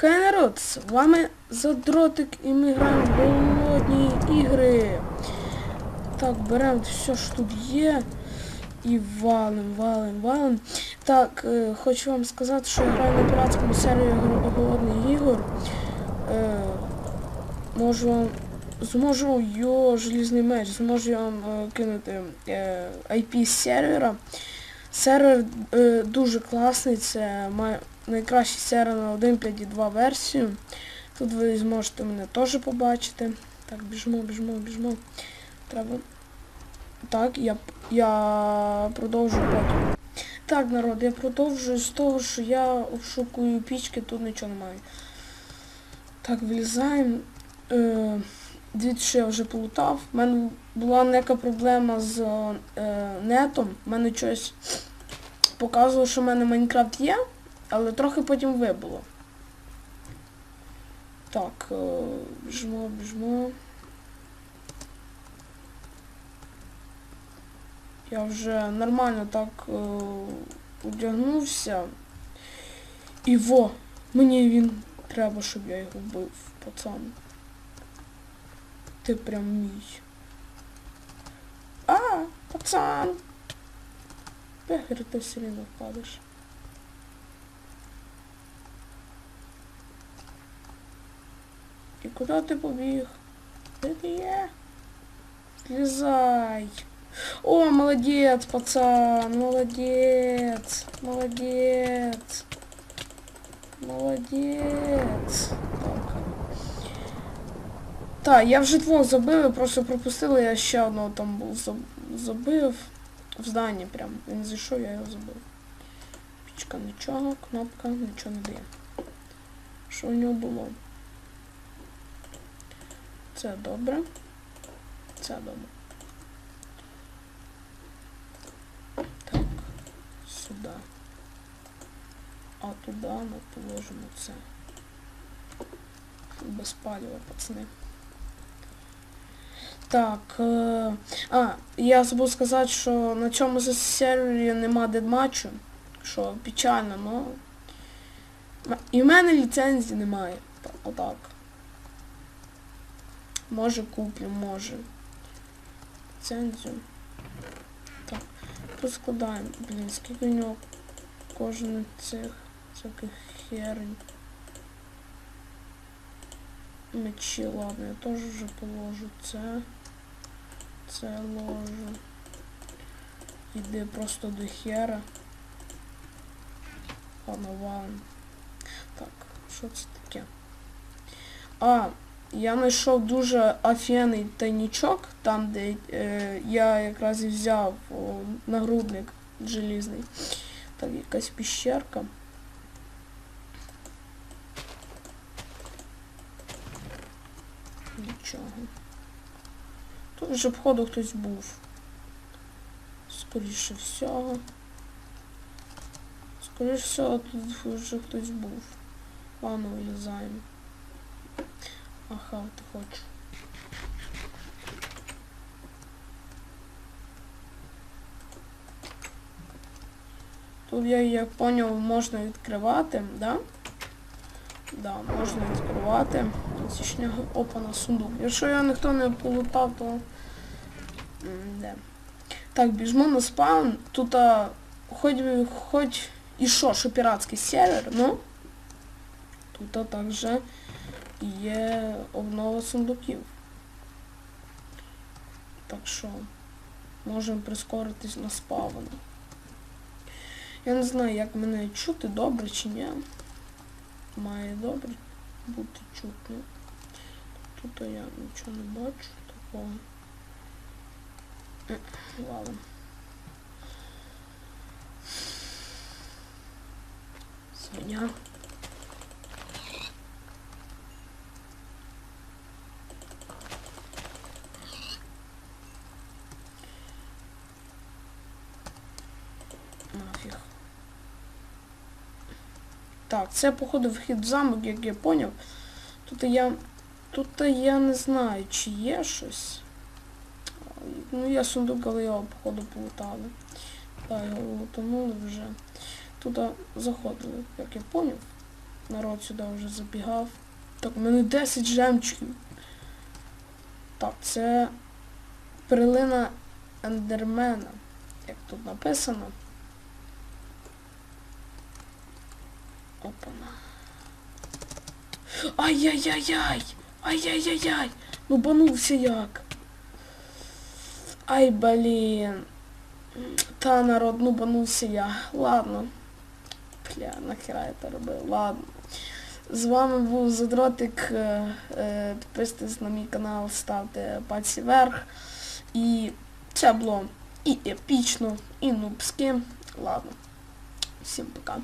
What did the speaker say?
Хай народ, з вами Задротик і ми граємо в голодні ігри. Так, беремо все, що тут є. І валим, валим, валим. Так, е, хочу вам сказати, що я граю на піратському сервері голодних ігор. Е, можу вам. Зможу йо, желізний меч, зможу я вам е, кинути е, IP сервера. Сервер е, дуже класний, це має найкращий сервер на 1.5.2 версію. Тут ви зможете мене теж побачити. Так, біжмо, біжмо, біжмо. Треба. Так, я, я продовжу потім. Так, народ, я продовжую з того, що я обшукую пічки, тут нічого немає. Так, вилізаємо. Е, Що я вже полутав. У мене була нека проблема з е, нетом. У мене щось показувало, що в мене Майнкрафт є, але трохи потім вибуло. Так, е, біжмо, біжмо. Я вже нормально так е, одягнувся. І во, мені він треба, щоб я його вбив, пацан. Ти прям мій. А, пацан! Бегер, ти все рівно впадеш. І куди ти побіг? Де ти є? О, молодець, пацан, молодець, молодець. Молодець. Так. Так, я вже двох забив, просто пропустила, я ще одного там був забив. В зданні прям. Він зайшов, я його забив. Пічка нічого, кнопка нічого не дає. Що у нього було? Це добре. Це добре. Так, сюди. А туди ми положимо це. Без палива, пацани. Так. Е а, я забув сказати, що на цьому сервері нема дедматчу. Що печально, ну. М- І в мене ліцензії немає. Та- Отак. Може куплю, може. Ліцензію. Так. Поскладаємо. Блін, скільки у нього кожен цих всяких херень. Мечі, ладно, я теж вже положу це. Це ложу. Іди просто до хера. Ладно, валим. Так, що це таке? А, я знайшов дуже офігенний тайнічок, там, де е, я якраз і взяв о, нагрудник желізний. Так, якась піщерка. Нічого. Тут вже походу хтось був. Скоріше всього. Скоріше всього тут вже хтось був. Ладно, вилізаємо. Ага, ти хочеш. Тут я як поняв можна відкривати, да? Да, можна відкривати. Січня опа на сундук. Якщо його ніхто не полутав, то... Де? Так, біжмо на спаун. Тут а, хоч, хоч і що, що піратський сервер, ну тут а, також є обнова сундуків. Так що можемо прискоритись на спавн. Я не знаю, як мене чути, добре чи ні. Має добре бути чутно. Тут я нічого не бачу такого. Е, Ладно. Свиня. Нафіг. Так, це походу вхід в замок, як я поняв. Тут я. Тут я не знаю, чи є щось. Ну, я сундук, але його, походу, полутали. Так, його лутанули вже. Туди заходили, як я поняв. народ сюди вже забігав. Так, у мене 10 жемчиків. Так, це перлина ендермена. Як тут написано. Опана. Ай-яй-яй-яй! Ай-яй-яй-яй! Ну банувся як. Ай, блін. Та народ, ну банувся я. Ладно. Бля, нахера я це робив. Ладно. З вами був Задротик. Е, е, Підписуйтесь на мій канал, ставте пальці вверх. І це було і епічно, і нубськи. Ладно. Всім пока.